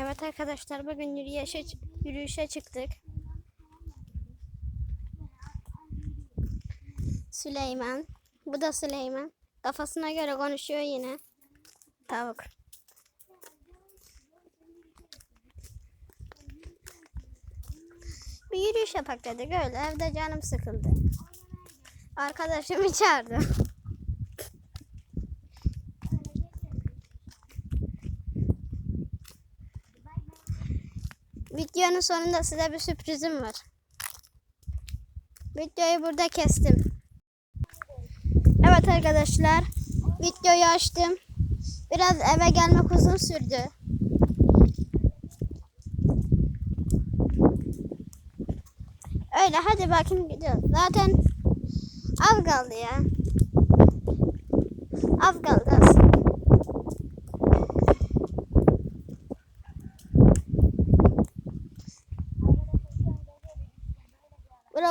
Evet arkadaşlar bugün yürüyüşe, yürüyüşe çıktık. Süleyman. Bu da Süleyman. Kafasına göre konuşuyor yine. Tavuk. Bir yürüyüş yapak dedik öyle. Evde canım sıkıldı. Arkadaşımı çağırdım. Videonun sonunda size bir sürprizim var. Videoyu burada kestim. Evet arkadaşlar. Videoyu açtım. Biraz eve gelmek uzun sürdü. Öyle hadi bakayım gidiyoruz. Zaten az kaldı ya. Az kaldı az.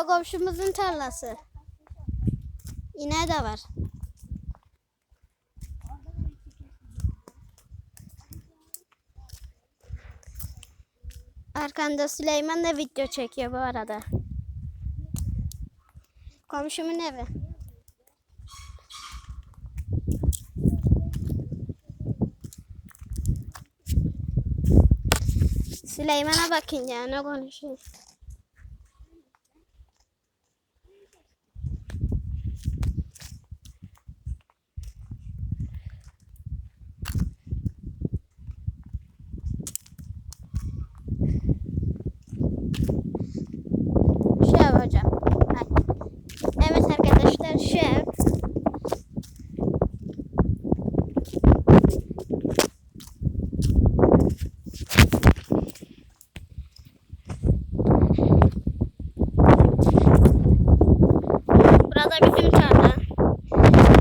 Komşumuzun tarlası. İneği de var. Arkanda Süleyman da video çekiyor bu arada. Komşumun evi. Süleyman'a bakın ya ne konuşuyor. Burada bizim tarla.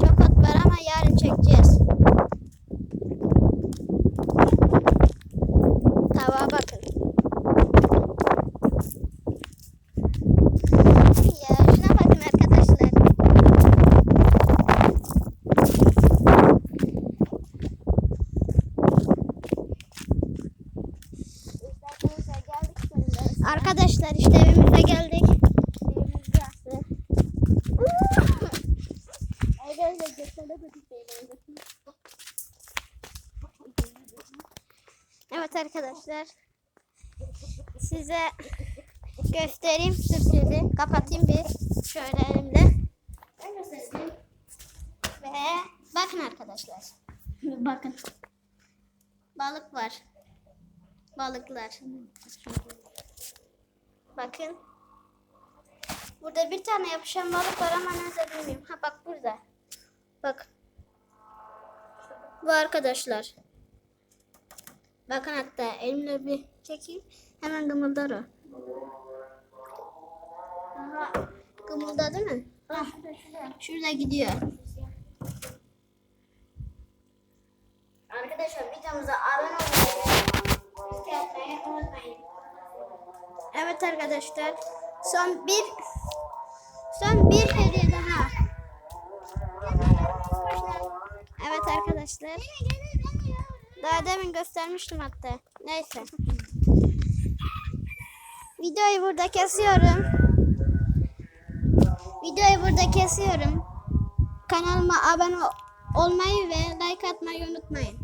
Çok ot var ama yarın çekeceğiz. Tavuğa bakın. Ya şuna arkadaşlar. Arkadaşlar işte evimize geldik. Evet arkadaşlar. Size göstereyim sürprizi. Kapatayım bir şöyle elimde. Ve bakın arkadaşlar. bakın. Balık var. Balıklar. Bakın. Burada bir tane yapışan balık var ama nerede bilmiyorum. Ha bak burada. Bak. Bu arkadaşlar. Bakın hatta elimle bir çekeyim. Hemen gımıldar o. Aha, gımıldadı mı? Ah, şurada gidiyor. Arkadaşlar videomuza abone olmayı, unutmayın. Evet arkadaşlar. Son bir son bir hediye daha. Evet arkadaşlar. Daha demin göstermiştim hatta. Neyse. Videoyu burada kesiyorum. Videoyu burada kesiyorum. Kanalıma abone olmayı ve like atmayı unutmayın.